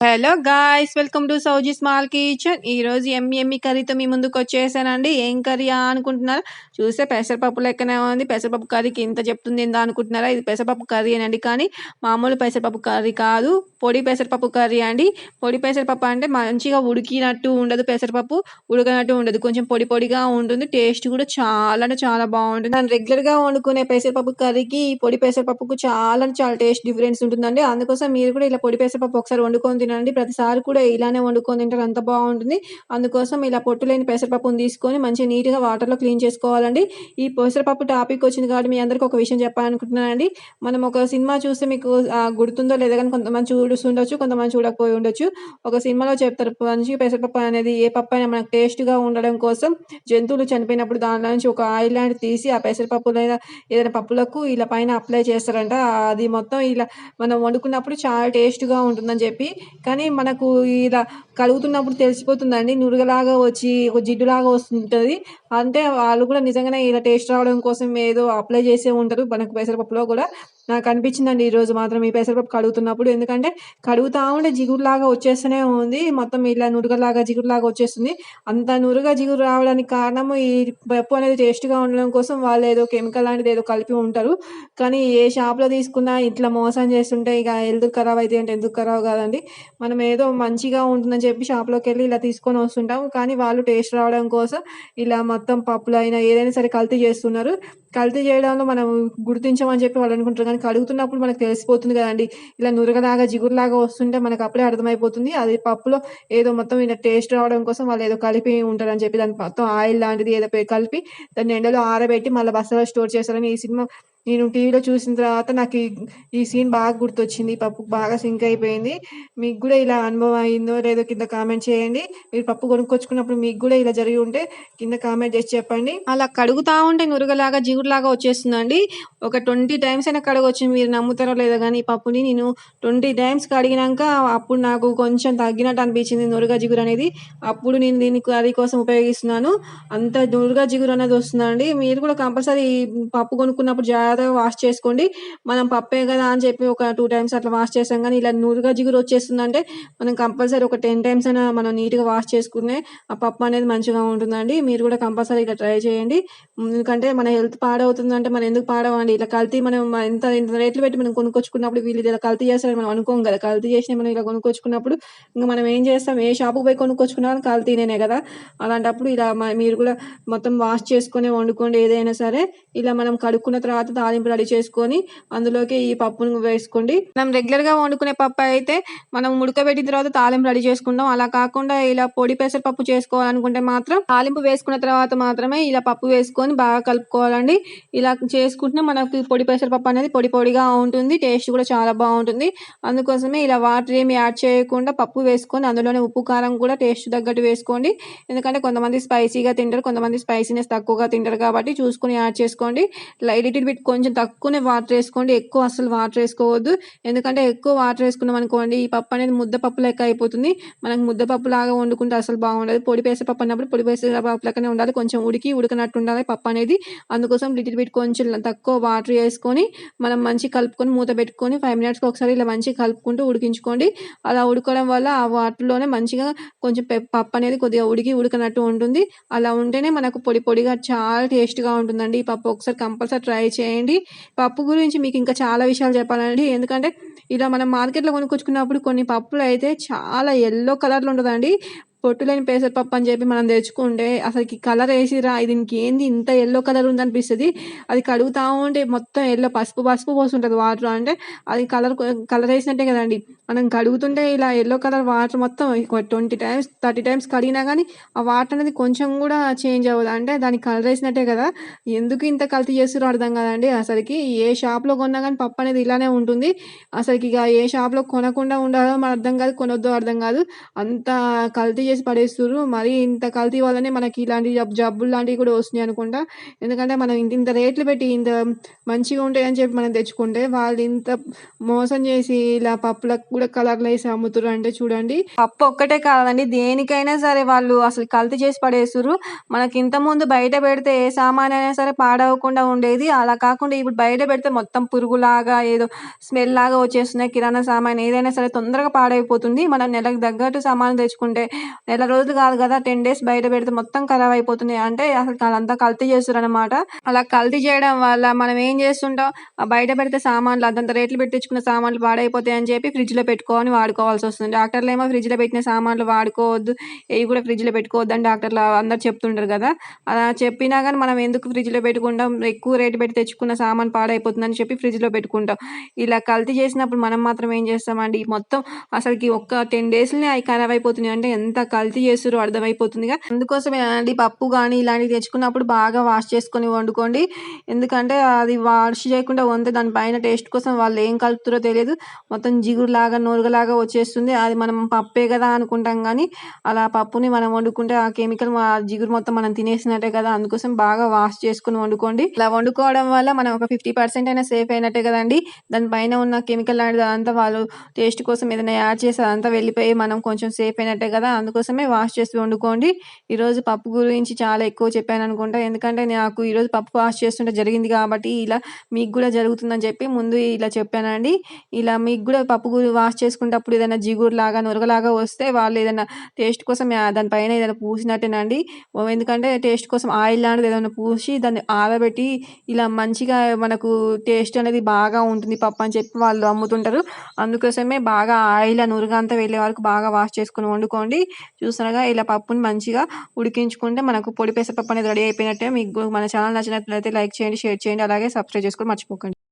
Hello guys welcome to Souji small kitchen ఈరోజు ఎమ్మి ఎమ్మి కర్రీతో మీ ముందుకు వచ్చేసానండి. ఏం కర్రీ అనుకుంటున్నారు? చూస్తే పెసరపప్పు లెక్కనే ఉంది. పెసరపప్పు కర్రీకి ఇంత చెప్తుంది ఏందా అనుకుంటున్నారా? ఇది పెసరపప్పు కర్రీ అండి కానీ మామూలు పెసరపప్పు కర్రీ కాదు. పొడి పెసరపప్పు కర్రీ అండి. పొడి పెసరపప్పు అంటే మంచిగా ఉడికినట్టు ఉండదు పెసరపప్పు. ఉడకనట్టు ఉండదు. కొంచెం పొడి పొడిగా ఉంటుంది. టేస్ట్ కూడా చాలా అంటే చాలా బాగుంటుంది. నేను రెగ్యులర్గా వండుకునే పెసరపప్పు కర్రీకి ఈ పొడి పెసరపప్పుకు చాలా చాలా టేస్ట్ డిఫరెన్స్ ఉంటుందండి. అందుకోసం మీరు కూడా ఇలా పొడి పెసరపప్పు ఒకసారి వండుకొని తినండి. ప్రతిసారి కూడా ఇలానే వండుకొని తింటారు. అంత బాగుంటుంది. అందుకోసం ఇలా పొట్టు లేని పెసరపప్పుని తీసుకొని మంచిగా నీట్గా వాటర్లో క్లీన్ చేసుకోవాలండి. ఈ పెసరపప్పు టాపిక్ వచ్చింది కాబట్టి మీ అందరికీ ఒక విషయం చెప్పాలనుకుంటున్నానండి. మనం ఒక సినిమా చూస్తే మీకు గుర్తుందో లేదో కానీ కొంతమంది చూస్తుండొచ్చు కొంతమంది చూడకపోయి ఉండొచ్చు. ఒక సినిమాలో చెప్తారు మంచిగా పెసరపప్పు అనేది ఏ పప్పు అయినా మనకు టేస్ట్గా ఉండడం కోసం జంతువులు చనిపోయినప్పుడు దానిలో నుంచి ఒక ఆయిల్ లాంటిది తీసి ఆ పెసరపప్పు లేదా ఏదైనా పప్పులకు ఇలా పైన అప్లై చేస్తారంట. అది మొత్తం ఇలా మనం వండుకున్నప్పుడు చాలా టేస్ట్గా ఉంటుందని చెప్పి కానీ మనకు ఇలా కడుగుతున్నప్పుడు తెలిసిపోతుందండి. నురగలాగా వచ్చి ఒక జిడ్డులాగా వస్తుంటుంది. అంటే వాళ్ళు కూడా నిజంగానే ఇలా టేస్ట్ రావడం కోసం ఏదో అప్లై చేసే ఉంటారు. మనకు పెసరపప్పులో కూడా. నాకు అనిపించిందండి ఈరోజు మాత్రం ఈ పెసరపప్పు కడుగుతున్నప్పుడు. ఎందుకంటే కడుగుతా ఉంటే జిగురులాగా వచ్చేస్తూనే ఉంది. మొత్తం ఇలా నురగలాగా జిగురులాగా వచ్చేస్తుంది. అంత నురుగా జిగురు రావడానికి కారణము ఈ పప్పు అనేది టేస్ట్గా ఉండడం కోసం వాళ్ళు ఏదో కెమికల్ లాంటిది ఏదో కలిపి ఉంటారు. కానీ ఏ షాప్లో తీసుకున్నా ఇట్లా మోసం చేస్తుంటే ఇక ఎందుకు ఖరాబ్ అయితే అంటే ఎందుకు ఖరాబ్ కాదండి. మనం ఏదో మంచిగా ఉంటుందని చెప్పి షాప్లోకి వెళ్ళి ఇలా తీసుకొని వస్తుంటాం కానీ వాళ్ళు టేస్ట్ రావడం కోసం ఇలా మొత్తం పప్పులు అయినా ఏదైనా సరే కల్తీ చేస్తున్నారు. కల్తీ చేయడంలో మనం గుర్తించమని చెప్పి వాళ్ళు అనుకుంటారు. కానీ కడుగుతున్నప్పుడు మనకు తెలిసిపోతుంది కదండి. ఇలా నురగలాగా జిగురులాగా వస్తుంటే మనకు అప్పుడే అర్థమైపోతుంది. అది పప్పులో ఏదో మొత్తం ఇలా టేస్ట్ రావడం కోసం వాళ్ళు ఏదో కలిపి ఉంటారని చెప్పి దాని మొత్తం ఆయిల్ లాంటిది ఏదో కలిపి దాన్ని ఎండలో ఆరబెట్టి మళ్ళీ బస్సులో స్టోర్ చేస్తారని ఈ సినిమా నేను టీవీలో చూసిన తర్వాత నాకు ఈ సీన్ బాగా గుర్తొచ్చింది. ఈ పప్పు బాగా సింక్ అయిపోయింది. మీకు కూడా ఇలా అనుభవం అయిందో లేదో కింద కామెంట్ చేయండి. మీరు పప్పు కొనుక్కొచ్చుకున్నప్పుడు మీకు కూడా ఇలా జరిగి ఉంటే కింద కామెంట్ చేసి చెప్పండి. అలా కడుగుతా ఉంటే నురుగలాగా జిగురులాగా వచ్చేస్తుందండి. ఒక ట్వంటీ టైమ్స్ అయినా కడగొచ్చు. మీరు నమ్ముతారో లేదో కానీ ఈ పప్పుని నేను ట్వంటీ టైమ్స్ కడిగినాక అప్పుడు నాకు కొంచెం తగ్గినట్టు అనిపించింది నురగ జిగురు అనేది. అప్పుడు నేను దీని కర్రీ కోసం ఉపయోగిస్తున్నాను. అంత నురగ జిగురు అనేది వస్తుందండి. మీరు కూడా కంపల్సరీ పప్పు కొనుక్కున్నప్పుడు జాగ్రత్తగా వాష్ చేసుకోండి. మనం పప్పే కదా అని చెప్పి ఒక టూ టైమ్స్ అట్లా వాష్ చేసాం కానీ ఇలా నూరుగా జిగురు వచ్చేస్తుందంటే మనం కంపల్సరీ ఒక టెన్ టైమ్స్ అయినా మనం నీట్గా వాష్ చేసుకునే ఆ పప్పు అనేది మంచిగా ఉంటుందండి. మీరు కూడా కంపల్సరీ ఇలా ట్రై చేయండి. ఎందుకంటే మన హెల్త్ పాడవుతుందంటే మనం ఎందుకు పాడవండి? ఇలా కల్తీ మనం ఎంత ఇంత రేట్లు పెట్టి మనం కొనుక్కొచ్చుకున్నప్పుడు వీళ్ళు ఇలా కల్తీ చేస్తారని మనం అనుకోం కదా. కల్తీ చేసిన మనం ఇలా కొనుక్కొచ్చుకున్నప్పుడు ఇంకా మనం ఏం చేస్తాం? ఏ షాపుకి పోయి కొనుక్కొచ్చుకున్నా కల్తీనే కదా. అలాంటప్పుడు ఇలా మీరు కూడా మొత్తం వాష్ చేసుకునే వండుకోండి ఏదైనా సరే. ఇలా మనం కడుక్కున్న తర్వాత తాలింపు రెడీ చేసుకొని అందులోకి ఈ పప్పును వేసుకోండి. మనం రెగ్యులర్గా వండుకునే పప్పు అయితే మనం ఉడకబెట్టిన తర్వాత తాలింపు రెడీ చేసుకుంటాం. అలా కాకుండా ఇలా పొడి పెసరపప్పు చేసుకోవాలనుకుంటే మాత్రం తాలింపు వేసుకున్న తర్వాత మాత్రమే ఇలా పప్పు వేసుకొని బాగా కలుపుకోవాలండి. ఇలా చేసుకుంటే మనకి పొడి పెసరపప్పు అనేది పొడి పొడిగా ఉంటుంది. టేస్ట్ కూడా చాలా బాగుంటుంది. అందుకోసమే ఇలా వాటర్ ఏమి యాడ్ చేయకుండా పప్పు వేసుకొని అందులోనే ఉప్పు కారం కూడా టేస్ట్ తగ్గట్టు వేసుకోండి. ఎందుకంటే కొంతమంది స్పైసీగా తింటారు కొంతమంది స్పైసీనెస్ తక్కువగా తింటారు కాబట్టి చూసుకొని యాడ్ చేసుకోండి. లిటిల్ బిట్ కొంచెం తక్కువనే వాటర్ వేసుకోండి. ఎక్కువ అసలు వాటర్ వేసుకోవద్దు. ఎందుకంటే ఎక్కువ వాటర్ వేసుకున్నాం అనుకోండి ఈ పప్పు అనేది ముద్దపప్పు లెక్క అయిపోతుంది. మనకు ముద్దపప్పు లాగా వండుకుంటే అసలు బాగుండదు. పొడి పెసరపప్పు అన్నప్పుడు పొడి పేసే పప్పు లెక్కనే ఉండాలి. కొంచెం ఉడికి ఉడకనట్టు ఉండాలి పప్పు అనేది. అందుకోసం లిటిల్ బిట్ కొంచెం తక్కువ వాటర్ వేసుకొని మనం మంచి కలుపుకొని మూత పెట్టుకొని ఫైవ్ మినిట్స్కి ఒకసారి ఇలా మంచిగా కలుపుకుంటూ ఉడికించుకోండి. అలా ఉడకడం వల్ల ఆ వాటర్లోనే మంచిగా కొంచెం పె- పప్పు అనేది కొద్దిగా ఉడికి ఉడకనట్టు ఉంటుంది. అలా ఉంటేనే మనకు పొడి పొడిగా చాలా టేస్ట్గా ఉంటుందండి. ఈ పప్పు ఒకసారి కంపల్సరీ ట్రై చేయండి. పప్పు గురించి మీకు ఇంకా చాలా విషయాలు చెప్పాలండి. ఎందుకంటే ఇలా మనం మార్కెట్లో కొనుక్కొచ్చుకున్నప్పుడు కొన్ని పప్పులు అయితే చాలా ఎల్లో కలర్లో ఉంటుందండి పొట్టు లేని పెసరపప్పు అని చెప్పి మనం తెచ్చుకుంటే అసలుకి కలర్ వేసిరా? దీనికి ఏంది? ఇంత ఎల్లో కలర్ ఉంది అనిపిస్తుంది అది కడుగుతా ఉంటే మొత్తం ఎల్లో పసుపు పసుపు పోస్తుంటుంది వాటర్ అంటే. అది కలర్ కలర్ వేసినట్టే కదండి. మనం కడుగుతుంటే ఇలా ఎల్లో కలర్ వాటర్ మొత్తం ట్వంటీ టైమ్స్ థర్టీ టైమ్స్ కడిగినా కానీ ఆ వాటర్ అనేది కొంచెం కూడా చేంజ్ అవ్వదు. అంటే దానికి కలర్ వేసినట్టే కదా. ఎందుకు ఇంత కల్తీ చేస్తారో అర్థం కదండి. అసలుకి ఏ షాప్లో కొన్నా కానీ పప్పు అనేది ఇలానే ఉంటుంది. అసలుకి ఇక ఏ షాప్లో కొనకుండా ఉండాలో మన అర్థం కాదు కొనొద్దో అర్థం కాదు. అంత కల్తీ చేసి పడేస్తున్నారు మరీ ఇంత కల్తీ వల్లనే మనకి ఇలాంటి జబ్ జబ్బులు లాంటివి కూడా వస్తున్నాయి అనుకుంటా. ఎందుకంటే మనం ఇంత ఇంత రేట్లు పెట్టి ఇంత మంచిగా ఉంటాయని చెప్పి మనం తెచ్చుకుంటే వాళ్ళు ఇంత మోసం చేసి ఇలా పప్పులకు కూడా కలర్లు వేసి అమ్ముతున్నారు అంటే చూడండి. పప్పు ఒక్కటే కాదండి దేనికైనా సరే వాళ్ళు అసలు కల్తీ చేసి పడేస్తున్నారు మనకి ఇంతకుముందు బయట పెడితే ఏ సామానైనా సరే పాడవకుండా ఉండేది. అలా కాకుండా ఇప్పుడు బయట పెడితే మొత్తం పురుగులాగా ఏదో స్మెల్ లాగా వచ్చేస్తున్నాయి. కిరాణా సామాను ఏదైనా సరే తొందరగా పాడైపోతుంది. మనం నెలకు తగ్గట్టు సామాను తెచ్చుకుంటే నెల రోజులు కాదు కదా 10 డేస్ బయట పెడితే మొత్తం ఖరాబ్ అయిపోతుంది. అంటే అసలు వాళ్ళంతా కల్తీ చేస్తుర్రనమాట. అలా కల్తీ చేయడం వల్ల మనం ఏం చేస్తుంటాం బయట పెడితే సామాన్లు అంతంత రేట్లు పెట్టి తెచ్చుకున్న సామాన్లు పాడైపోతాయని చెప్పి ఫ్రిడ్జ్‌లో పెట్టుకొని డాక్టర్లు ఏమో ఫ్రిడ్జ్‌లో పెట్టిన సామాన్లు వాడుకోవద్దు. ఏవి కూడా ఫ్రిడ్జ్‌లో పెట్టుకోవద్దని డాక్టర్లు అందరు చెప్తుంటారు కదా! అలా చెప్పినా కానీ మనం ఎందుకు ఫ్రిడ్జ్‌లో పెట్టుకుంటాం. ఎక్కువ రేటు పెట్టి తెచ్చుకున్న సామాన్ పాడైపోతుందని చెప్పి ఫ్రిడ్జ్‌లో పెట్టుకుంటాం. ఇలా కల్తీ చేసినప్పుడు మనం మాత్రం ఏం చేస్తామండి మొత్తం అసలుకి ఒక్క 10 డేస్‌లోనే అవి ఖరాబ్ అయిపోతున్నాయి అంటే ఎంత కల్తీ చేస్తుర్రో అర్థమైపోతుందిగా. అందుకోసమే అండి పప్పు కానీ ఇలాంటివి తెచ్చుకున్నప్పుడు బాగా వాష్ చేసుకొని వండుకోండి. ఎందుకంటే అది వాష్ చేయకుండా వండితే దానిపైన టేస్ట్ కోసం వాళ్ళు ఏం కలుపుతారో తెలియదు మొత్తం జిగురులాగా, నురగలాగా వచ్చేస్తుంది. అది మనం పప్పే కదా అనుకుంటాం కానీ అలా పప్పుని మనం వండుకుంటే ఆ కెమికల్ ఆ జిగురు మొత్తం మనం తినేసినట్టే కదా! అందుకోసం బాగా వాష్ చేసుకుని వండుకోండి. ఇలా వండుకోవడం వల్ల మనం ఒక 50% అయినా సేఫ్ అయినట్టే కదండి దానిపైన ఉన్న కెమికల్ లాంటిది అదంతా వాళ్ళు టేస్ట్ కోసం ఏదైనా యాడ్ చేసి అదంతా వెళ్ళిపోయి మనం కొంచెం సేఫ్ అయినట్టే కదా! కోసమే వాష్ చేసి వండుకోండి. ఈరోజు పప్పు గురించి చాలా ఎక్కువ చెప్పాను అనుకుంటా ఎందుకంటే నాకు ఈరోజు పప్పు వాష్ చేస్తుంటే జరిగింది కాబట్టి ఇలా మీకు కూడా జరుగుతుందని చెప్పి ముందు ఇలా చెప్పానండి. ఇలా మీకు కూడా పప్పు గురి వాష్ చేసుకునేటప్పుడు ఏదైనా జిగురులాగా, నురగలాగా వస్తే వాళ్ళు ఏదైనా టేస్ట్ కోసం దానిపైన ఏదైనా పూసినట్టేనండి. ఎందుకంటే టేస్ట్ కోసం ఆయిల్ లాంటిది ఏదైనా పూసి దాన్ని ఆరబెట్టి ఇలా మంచిగా మనకు టేస్ట్ అనేది బాగా ఉంటుంది పప్పు అని చెప్పి వాళ్ళు అమ్ముతుంటారు. అందుకోసమే బాగా ఆయిల్ ఆ నురుగంతా వెళ్ళే వరకు బాగా వాష్ చేసుకుని వండుకోండి. చూస్తున్నారుగా ఇలా పప్పుని మంచిగా ఉడికించుకుంటే మనకు పొడి పెసరపప్పు అనేది రెడీ అయిపోయినట్టే. మీకు మన ఛానల్ నచ్చినట్లయితే లైక్ చేయండి, షేర్ చేయండి. అలాగే సబ్స్క్రైబ్ చేసుకోవడం మర్చిపోకండి.